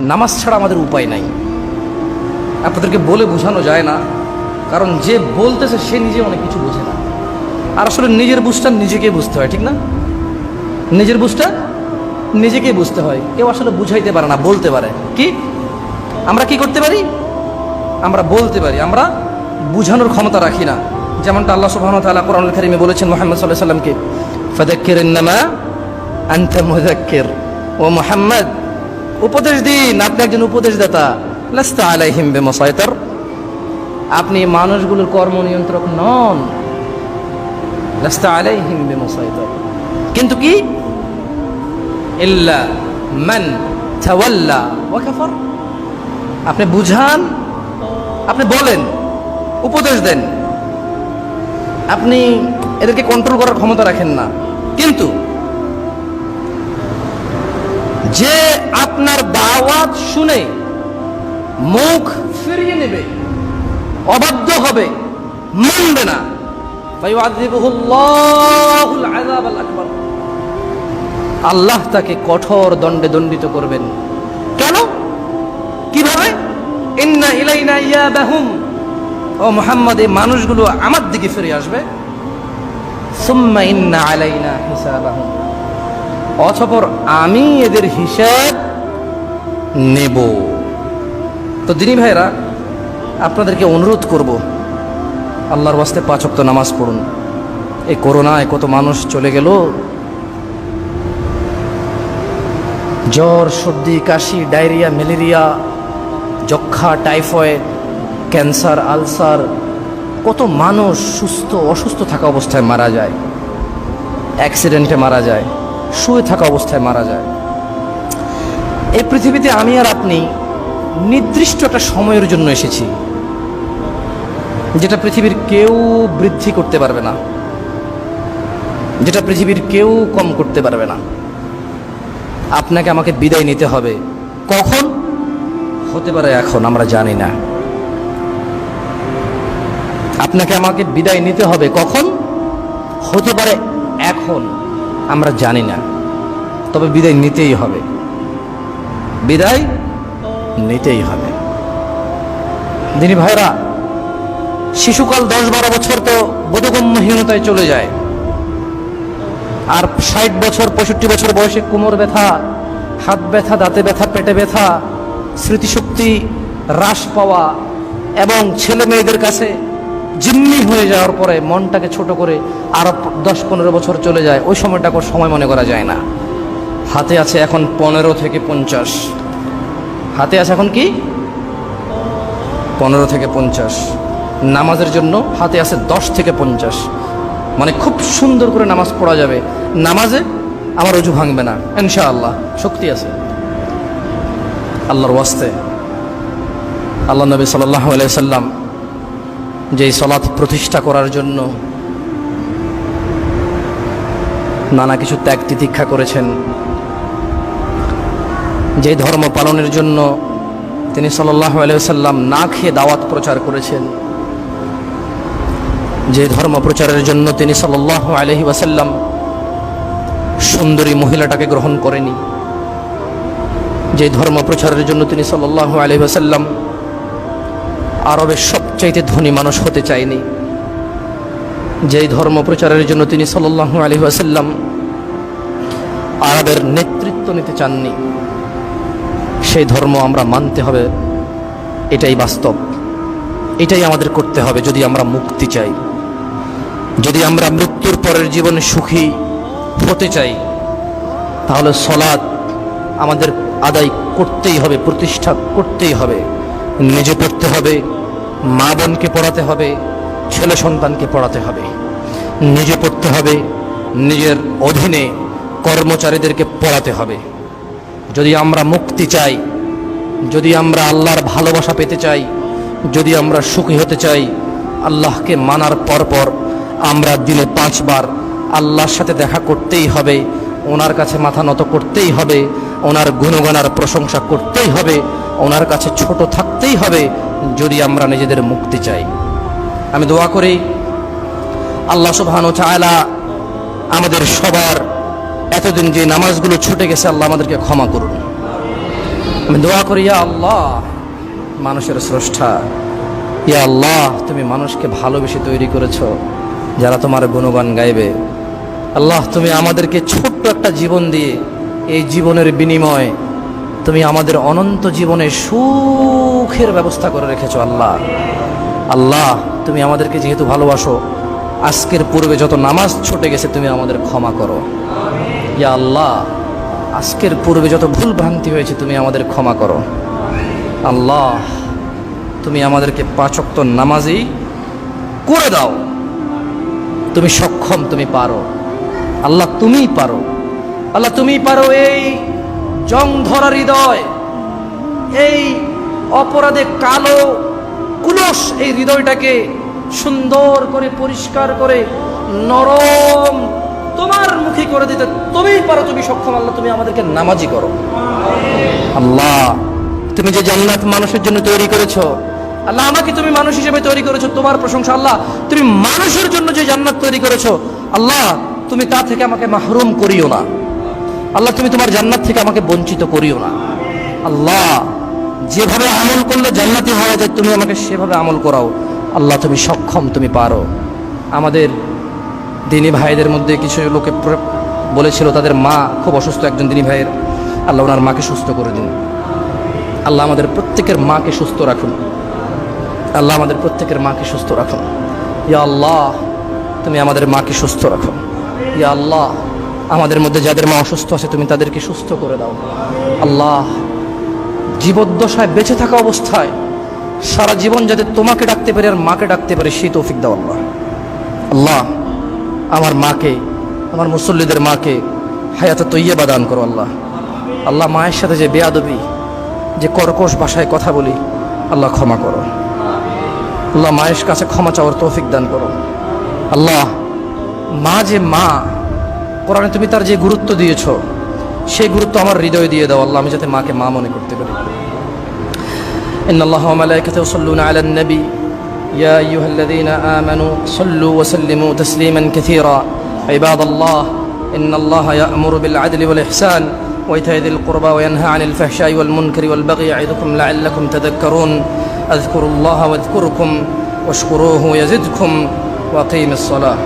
নামাজ ছাড়া আমাদের উপায় নাই। আপনাদেরকে বলে বোঝানো যায় না, কারণ যে বলতেছে সে নিজে অনেক কিছু বোঝে না। আর আসলে নিজের বুঝটা নিজেকেই বুঝতে হয়, ঠিক না? নিজের বুঝটা নিজেকেই বুঝতে হয়। কেউ আসলে বুঝাইতে পারে না, বলতে পারে। কি? আমরা কি করতে পারি? আমরা বলতে পারি। আমরা বুঝানোর ক্ষমতা রাখি না। যেমনটা আল্লাহ সুবহানাহু ওয়া তাআলা কোরআনুল কারীমে বলেছেন মোহাম্মদ সাল্লাহ সাল্লামকে ফাযাক্কির ইন্নামা আনতা মুযাক্কির ও মুহাম্মদ। উপদেশ দিন, আপনি একজন উপদেশদাতা। লাস্তা আলাইহিম বিমুসাইতার। আপনি মানুষগুলোর কর্ম নিয়ন্ত্রক নন। লাস্তা আলাইহিম বিমুসাইতার। কিন্তু কি? ইল্লা মান তাওয়াল্লা ওয়া কাফার। আপনি বুঝান, আপনি বলেন, উপদেশ দেন। আপনি এদেরকে কন্ট্রোল করার ক্ষমতা রাখেন না। কিন্তু যে আপনার দাওয়াত শুনে মুখ ফিরিয়ে নেবে, অবাধ্য হবে, মানবে না। আল্লাহ তাকে কঠোর দণ্ডে দণ্ডিত করবেন। কেন? কীভাবে? ইন্না ইলাইনা ইয়াবাহুম। ও মুহাম্মদ এই মানুষগুলো আমার দিকে ফিরে আসবে। সুম্মা ইন্না আলাইনা হিসাবাহুম। অতঃপর আমি এদের হিসাব নেব। তো দিনী ভাইরা আপনাদেরকে অনুরোধ করব, আল্লাহর ওয়াস্তে পাঁচ ওয়াক্ত নামাজ পড়ুন। এই করোনায় কত মানুষ চলে গেল। জ্বর, সর্দি, কাশি, ডায়রিয়া, ম্যালেরিয়া যক্ষা টাইফয়েড, ক্যান্সার, আলসার, কত মানুষ সুস্থ, অসুস্থ থাকা অবস্থায় মারা যায়। অ্যাক্সিডেন্টে মারা যায়। শুয়ে থাকা অবস্থায় মারা যায়। এই পৃথিবীতে আমি আর আপনি নির্দিষ্ট একটা সময়ের জন্য এসেছি, যেটা পৃথিবীর কেউ বৃদ্ধি করতে পারবে না, যেটা পৃথিবীর কেউ কম করতে পারবে না। আপনাকে আমাকে বিদায় নিতে হবে। কখন? হতে পারে এখন, আমরা জানি না। আপনাকে আমাকে বিদায় নিতে হবে কখন? হতে পারে এখন, আমরা জানি না। তবে বিদায় নিতেই হবে। বিদায় নিতেই হবে। দিনী ভাইরা, শিশুকাল দশ বারো বছর তো বোধগম্যহীনতায় চলে যায়। আর ষাট বছর, পঁয়ষট্টি বছর বয়সে কোমর ব্যথা, হাত ব্যথা, দাঁতে ব্যথা, পেটে ব্যথা, স্মৃতিশক্তি হ্রাস পাওয়া এবং ছেলে মেয়েদের কাছে জিম্মি হয়ে যাওয়ার পরে মনটাকে ছোট করে আরও দশ পনেরো বছর চলে যায়। ওই সময়টাকে ওর সময় মনে করা যায় না। হাতে আছে এখন পনেরো থেকে পঞ্চাশ। হাতে আছে এখন কি? পনেরো থেকে পঞ্চাশ। নামাজের জন্য হাতে আছে দশ থেকে পঞ্চাশ। মানে খুব সুন্দর করে নামাজ পড়া যাবে। নামাজে আমার অজু ভাঙবে না। ইনশাআল্লাহ। শক্তি আছে। আল্লাহর ওয়াস্তে। আল্লাহ নবী সাল্লাহ সাল্লাম যেই সলাৎ প্রতিষ্ঠা করার জন্য নানা কিছু ত্যাগ তিতিক্ষা করেছেন। যে ধর্ম পালনের জন্য তিনি সাল্লাহ সাল্লাম না খেয়ে দাওয়াত প্রচার করেছেন, যে ধর্ম প্রচারের জন্য তিনি সাল্লাহ আলহি ওয়াসাল্লাম সুন্দরী মহিলাটাকে গ্রহণ করেনি, যে ধর্ম প্রচারের জন্য তিনি সাল্লাহ আলহি ওয়াসাল্লাম আরবের সবচাইতে ধনী মানুষ হতে চায়নি, যেই ধর্ম প্রচারের জন্য তিনি সাল্লাহ আলহি ওয়াসাল্লাম আরবের নেতৃত্ব নিতে চাননি। সেই ধর্ম আমরা মানতে হবে, এটাই বাস্তব। এটাই আমাদের করতে হবে যদি আমরা মুক্তি চাই। যদি আমরা মৃত্যুর পরের জীবনে সুখী হতে চাই, তাহলে সলাদ আমাদের আদায় করতেই হবে, প্রতিষ্ঠা করতেই হবে। নিজে পড়তে হবে, মা বোনকে পড়াতে হবে, ছেলে সন্তানকে পড়াতে হবে। নিজে পড়তে হবে, নিজের অধীনে কর্মচারীদেরকে পড়াতে হবে। যদি আমরা মুক্তি চাই, যদি আমরা আল্লাহর ভালোবাসা পেতে চাই, যদি আমরা সুখী হতে চাই, আল্লাহকে মানার পর পর আমরা দিনে পাঁচবার আল্লাহর সাথে দেখা করতেই হবে, ওনার কাছে মাথা নত করতেই হবে, ওনার গুণগানার প্রশংসা করতেই হবে, ওনার কাছে ছোট থাকতেই হবে যদি আমরা নিজেদের মুক্তি চাই। আমি দোয়া করি, আল্লাহ সুবহান চায়লা আমাদের সবার এতদিন যে নামাজগুলো ছুটে গেছে, আল্লাহ আমাদেরকে ক্ষমা করুন। আমি দোয়া করি, ইয়া আল্লাহ, মানুষের স্রষ্টা। ইয়া আল্লাহ, তুমি মানুষকে ভালোবেসে তৈরি করেছ, যারা তোমার গুণগান গাইবে। আল্লাহ, তুমি আমাদেরকে ছোট্ট একটা জীবন দিয়ে এই জীবনের বিনিময়ে তুমি আমাদের অনন্ত জীবনে সুখের ব্যবস্থা করে রেখেছো, আল্লাহ। আল্লাহ, তুমি আমাদেরকে যেহেতু ভালোবাসো, আজকের পূর্বে যত নামাজ ছুটে গেছে, তুমি আমাদের ক্ষমা করো। ইয়া আল্লাহ, আজকের পূর্বে যত ভুল ভ্রান্তি হয়েছে তুমি আমাদের ক্ষমা করো। আল্লাহ, তুমি আমাদেরকে পাঁচক্ত নামাজই করে দাও। তুমি সক্ষম, তুমি পারো। আল্লাহ, তুমিই পারো। আল্লাহ, তুমিই পারো এই জং ধরা হৃদয়, এই অপরাধে কালো কুলস এই হৃদয়টাকে সুন্দর করে, পরিষ্কার করে, নরম তোমার মুখে করে দিতে তুমিই পারো তুমি সক্ষম আল্লাহ তুমি আমাদেরকে নামাজি করো। আল্লাহ তুমি যে জান্নাত মানুষের জন্য তৈরি করেছ আল্লাহ আমাকে তুমি মানুষ হিসেবে তৈরি করেছ তোমার প্রশংসা আল্লাহ তুমি মানুষের জন্য যে জান্নাত তৈরি করেছ আল্লাহ তুমি তা থেকে আমাকে মাহরুম করিও না। আল্লাহ তুমি তোমার জান্নাত থেকে আমাকে বঞ্চিত করিও না। আল্লাহ যেভাবে আমল করলে জান্নাতি হওয়া যায় তুমি আমাকে সেভাবে আমল করাও। আল্লাহ তুমি সক্ষম তুমি পারো। আমাদের দিনী ভাইদের মধ্যে কিছু লোকে বলেছিল, তাদের মা খুব অসুস্থ একজন দিনী ভাইয়ের। আল্লাহ ওনার মাকে সুস্থ করে দিন। আল্লাহ আমাদের প্রত্যেকের মাকে সুস্থ রাখুন। আল্লাহ আমাদের প্রত্যেকের মাকে সুস্থ রাখুন। ইয়া আল্লাহ, তুমি আমাদের মাকে সুস্থ রাখো। ইয়া আল্লাহ, আমাদের মধ্যে যাদের মা অসুস্থ আছে, তুমি তাদেরকে সুস্থ করে দাও। আল্লাহ, জীবদ্দশায় বেঁচে থাকা অবস্থায় সারা জীবন যাতে তোমাকে ডাকতে পারে আর মাকে ডাকতে পারে, সেই তৌফিক দাও আল্লাহ। আল্লাহ আমার মাকে, আমার মুসল্লিদের মাকে হায়াতে তৈয়াবা দান করো আল্লাহ। আল্লাহ মায়ের সাথে যে বেয়াদবি, যে কর্কশ ভাষায় কথা বলি, আল্লাহ ক্ষমা করো। আল্লাহ মায়ের কাছে ক্ষমা চাওয়ার তৌফিক দান করো। আল্লাহ মা যে মা, কোরআনে তুমি তার যে গুরুত্ব দিয়েছ, সেই গুরুত্ব আমার হৃদয়ে দিয়ে দাও আল্লাহ, আমি যাতে মাকে মা মনে করতে পারি। ইন্নআল্লাহ মালাইকাতে সাল্লুনা আলান নবী يا أيها الذين آمنوا صلوا وسلموا تسليما كثيرا. عباد الله إن الله يأمر بالعدل والإحسان وإيتاء ذي القربى وينهى عن الفحشاء والمنكر والبغي يعظكم لعلكم تذكرون. أذكروا الله واذكركم واشكروه يزدكم وأقيم الصلاة.